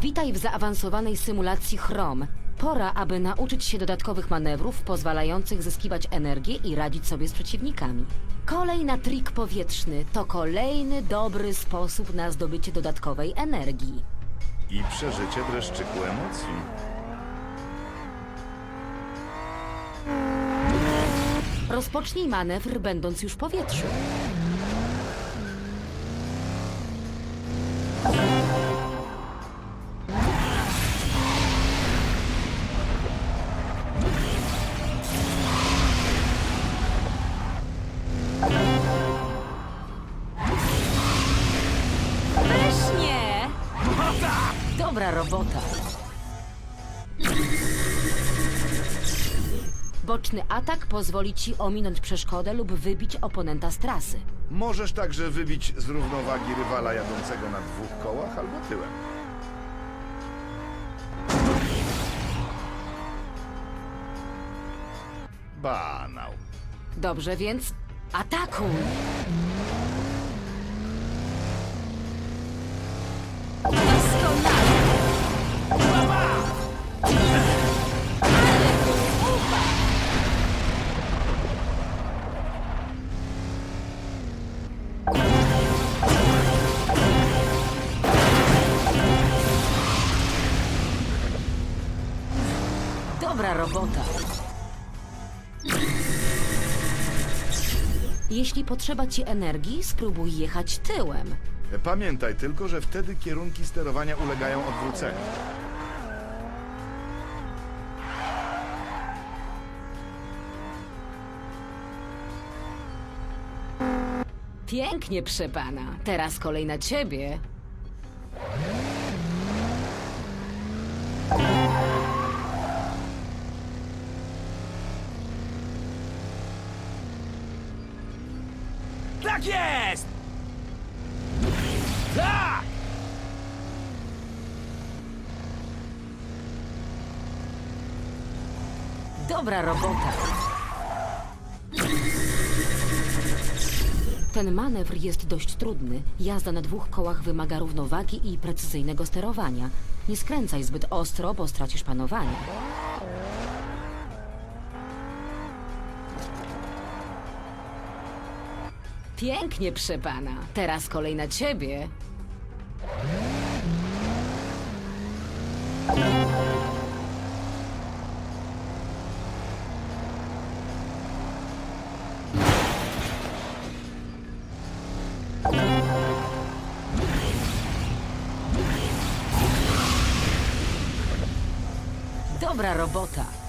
Witaj w zaawansowanej symulacji Chrom. Pora, aby nauczyć się dodatkowych manewrów pozwalających zyskiwać energię i radzić sobie z przeciwnikami. Kolej na trik powietrzny to kolejny dobry sposób na zdobycie dodatkowej energii. I przeżycie dreszczyku emocji. Rozpocznij manewr będąc już w powietrzu. Dobra robota. Boczny atak pozwoli ci ominąć przeszkodę lub wybić oponenta z trasy. Możesz także wybić z równowagi rywala jadącego na dwóch kołach albo tyłem. Banał. Dobrze, więc atakuj! Dobra robota. Jeśli potrzeba ci energii, spróbuj jechać tyłem. Pamiętaj tylko, że wtedy kierunki sterowania ulegają odwróceniu. Pięknie, przepana. Teraz kolej na ciebie. Tak jest! Tak! Dobra robota. Ten manewr jest dość trudny. Jazda na dwóch kołach wymaga równowagi i precyzyjnego sterowania. Nie skręcaj zbyt ostro, bo stracisz panowanie. Pięknie, przepana. Teraz kolej na ciebie. Dobra robota.